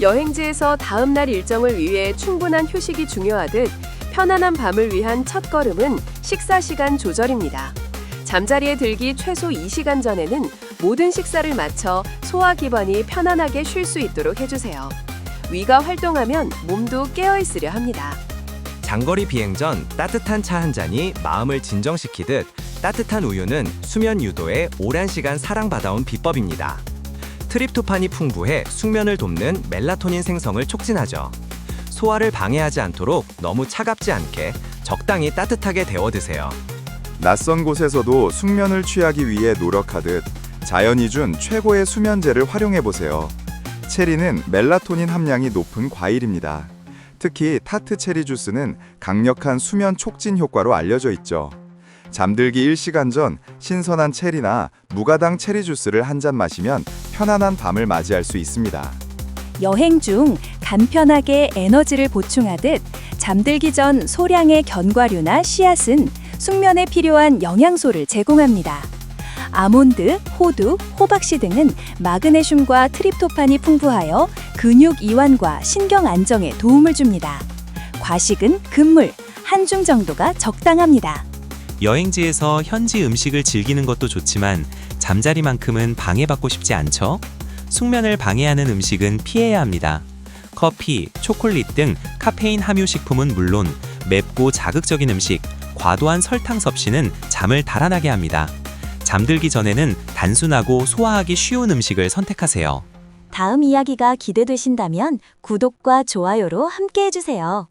여행지에서 다음 날 일정을 위해 충분한 휴식이 중요하듯 편안한 밤을 위한 첫 걸음은 식사 시간 조절입니다. 잠자리에 들기 최소 2시간 전에는 모든 식사를 마쳐 소화 기관이 편안하게 쉴 수 있도록 해주세요. 위가 활동하면 몸도 깨어 있으려 합니다. 장거리 비행 전 따뜻한 차 한 잔이 마음을 진정시키듯 따뜻한 우유는 수면 유도에 오랜 시간 사랑받아온 비법입니다. 트립토판이 풍부해 숙면을 돕는 멜라토닌 생성을 촉진하죠. 소화를 방해하지 않도록 너무 차갑지 않게 적당히 따뜻하게 데워 드세요. 낯선 곳에서도 숙면을 취하기 위해 노력하듯 자연이 준 최고의 수면제를 활용해 보세요. 체리는 멜라토닌 함량이 높은 과일입니다. 특히 타트 체리 주스는 강력한 수면 촉진 효과로 알려져 있죠. 잠들기 1시간 전 신선한 체리나 무가당 체리 주스를 한 잔 마시면 편안한 밤을 맞이할 수 있습니다. 여행 중 간편하게 에너지를 보충하듯 잠들기 전 소량의 견과류나 씨앗은 숙면에 필요한 영양소를 제공합니다. 아몬드, 호두, 호박씨 등은 마그네슘과 트립토판이 풍부하여 근육 이완과 신경 안정에 도움을 줍니다. 과식은 금물, 한중 정도가 적당합니다. 여행지에서 현지 음식을 즐기는 것도 좋지만 잠자리만큼은 방해받고 싶지 않죠? 숙면을 방해하는 음식은 피해야 합니다. 커피, 초콜릿 등 카페인 함유 식품은 물론 맵고 자극적인 음식, 과도한 설탕 섭취는 잠을 달아나게 합니다. 잠들기 전에는 단순하고 소화하기 쉬운 음식을 선택하세요. 다음 이야기가 기대되신다면 구독과 좋아요로 함께 해주세요.